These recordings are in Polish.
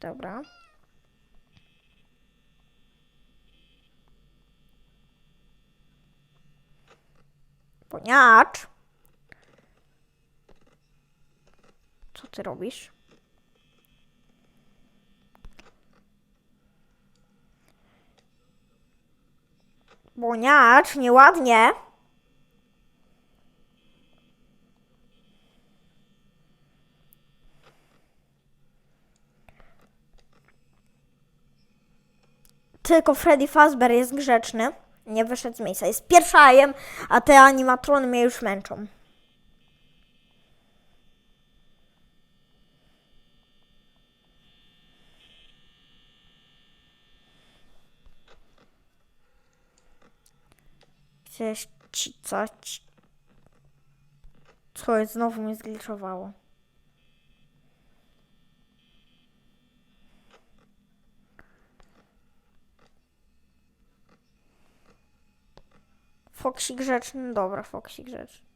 Dobra. Poniacz. Co ty robisz? Boniacz, nieładnie. Tylko Freddy Fazbear jest grzeczny. Nie wyszedł z miejsca. Jest pierwszajem, a te animatrony mnie już męczą. Gdzieś ci co? Ci... Co? Znowu mnie zgliczowało. Foxy grzeczny. Dobra, Foxy grzeczny.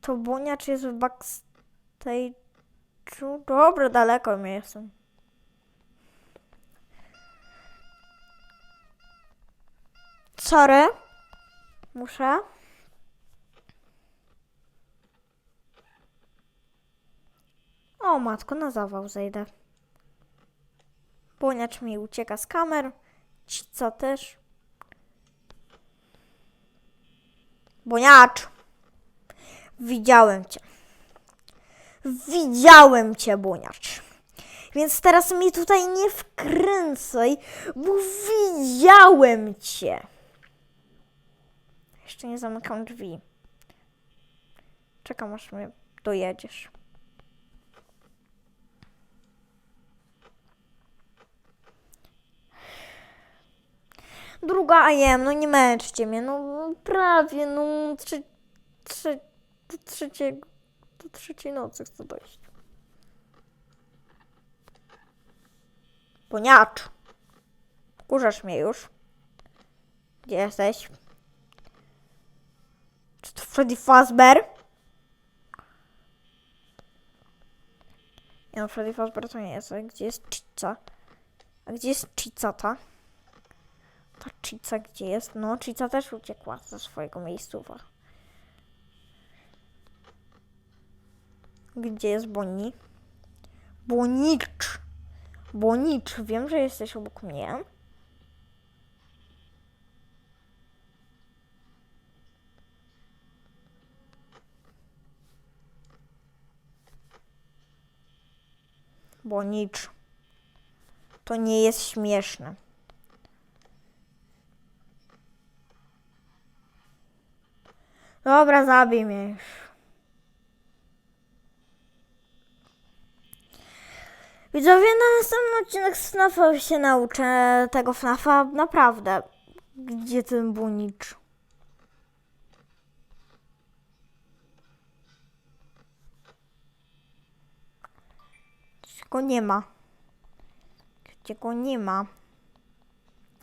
To Bunia czy jest w backstage'u? Dobra, daleko mnie jestem. Sorry. Muszę. O matko, na zawał zejdę. Błoniacz mi ucieka z kamer. Ci co też. Błoniacz! Widziałem cię. Widziałem cię, Błoniacz. Więc teraz mi tutaj nie wkręcaj, bo widziałem cię. Jeszcze nie zamykam drzwi. Czekam aż mnie dojedziesz. Druga AM, no nie męczcie mnie, no prawie, no trzy, trzy, do trzeciego, do trzeciej nocy chcę dojść. Poniacz, kurzasz mnie już. Gdzie jesteś? Czy to Freddy Fazbear? Nie no, Freddy Fazbear to nie jest. A Gdzie jest Chica? A gdzie jest Chica ta? Ta Chica gdzie jest? No, Chica też uciekła ze swojego miejscowa. Gdzie jest Boni? Bonicz! Bonicz, wiem, że jesteś obok mnie. Bonicz. To nie jest śmieszne. Dobra, zabij mnie już. Widzowie, na następny odcinek z FNAFa się nauczę tego FNAFa naprawdę. Gdzie ten bunicz? Go nie ma? Gdzie go nie ma?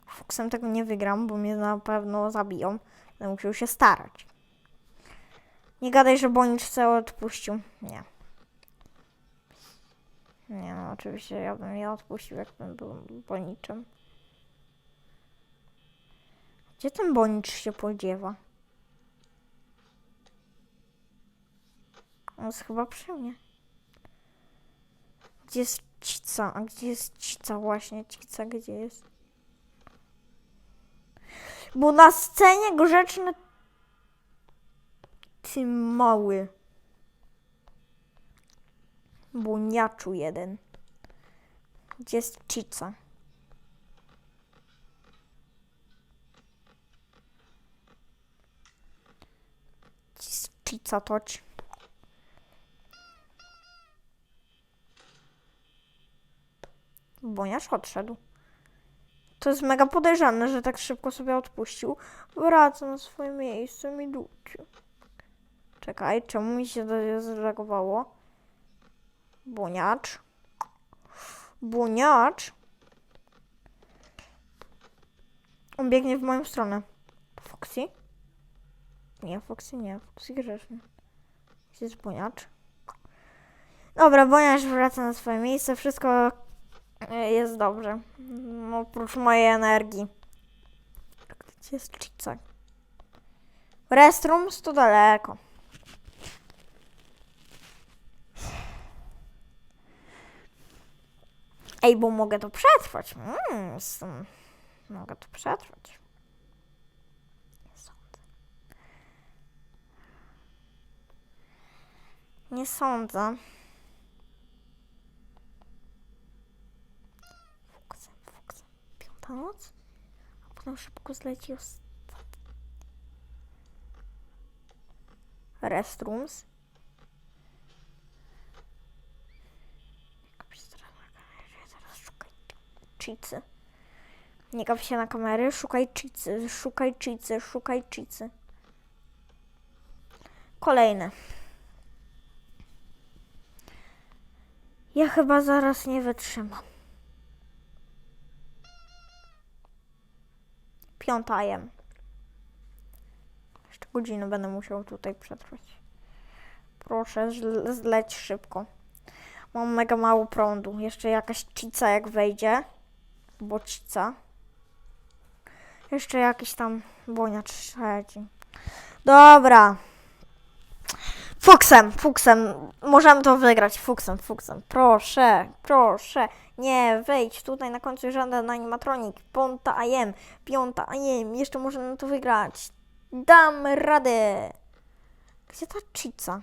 Fuksem tego nie wygram, bo mnie na pewno zabiją. Będę musiał się starać. Nie gadaj, że Bonicz cały odpuścił. Nie. Nie no, oczywiście ja bym je odpuścił, jakbym był Boniczem. Gdzie ten Bonicz się podziewa? On jest chyba przy mnie. Gdzie jest Cica? A gdzie jest Cica? Właśnie Cica, gdzie jest? Bo na scenie grzeczny mały. Buniaczu jeden. Gdzie jest jest Cica toć? Boniacz odszedł. To jest mega podejrzane, że tak szybko sobie odpuścił. Wraca na swoje miejsce, mi duciu. Czekaj, czemu mi się to zreagowało? Buniacz. Buniacz. On biegnie w moją stronę. Foxy? Nie, Foxy nie. Foxy grzeszny. Jest boniacz. Dobra, boniacz wraca na swoje miejsce. Wszystko e, jest dobrze. No, oprócz mojej energii. Gdzie jest Chica? Restrooms to daleko. Ej, bo mogę to przetrwać. Mm. Mogę to przetrwać. Nie sądzę. Nie sądzę. Fuksem, fuksem. Piąta noc? A potem szybko zleci ostatni. Restrooms. Nie gapi się teraz na kamerze, teraz szukaj cheatsy. Nie się na kamery, szukaj cheatsy, szukaj cheatsy, szukaj cheatsy. Kolejne. Ja chyba zaraz nie wytrzymam. Piąta jem. Jeszcze godzinę będę musiał tutaj przetrwać. Proszę, zle- zleć szybko. Mam mega mało prądu. Jeszcze jakaś cica jak wejdzie. Bocica. Jeszcze jakiś tam boniacz trzeci. Dobra. Fuksem, fuksem. Możemy to wygrać. Fuksem, fuksem. Proszę, proszę. Nie, wejdź tutaj na końcu żaden animatronik. Piąta AM, piąta AM. Jeszcze możemy to wygrać. Dam radę. Gdzie ta cica?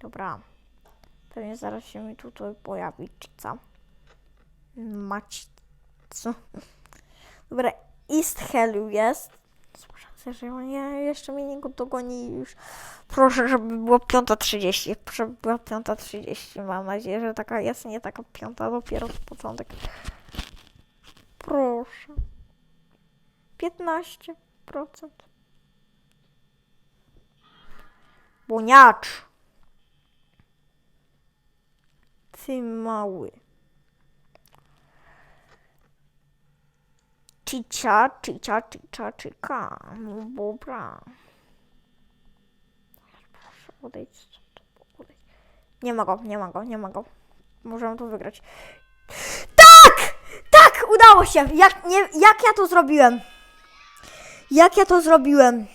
Dobra. Pewnie zaraz się mi tutaj pojawi cica. Mać. Co? Dobra, East Hellu jest. Szanse, że on je- jeszcze mnie nie dogoni już. Proszę, żeby było 5.30. Żeby była 5.30. Mam nadzieję, że taka jest, nie taka piąta, dopiero początek. Proszę. 15%. Boniacz. Ty mały. Cicia, cicia, cicia, cika. No dobra. Proszę, odejdź. Nie ma go, nie ma go, nie ma go. Możemy to wygrać. Tak! Tak! Udało się! Jak, nie, jak ja to zrobiłem? Jak ja to zrobiłem?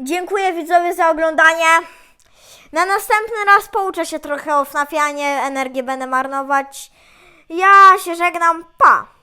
Dziękuję widzowie za oglądanie. Na następny raz pouczę się trochę o FNAFianie, energię będę marnować. Ja się żegnam, pa!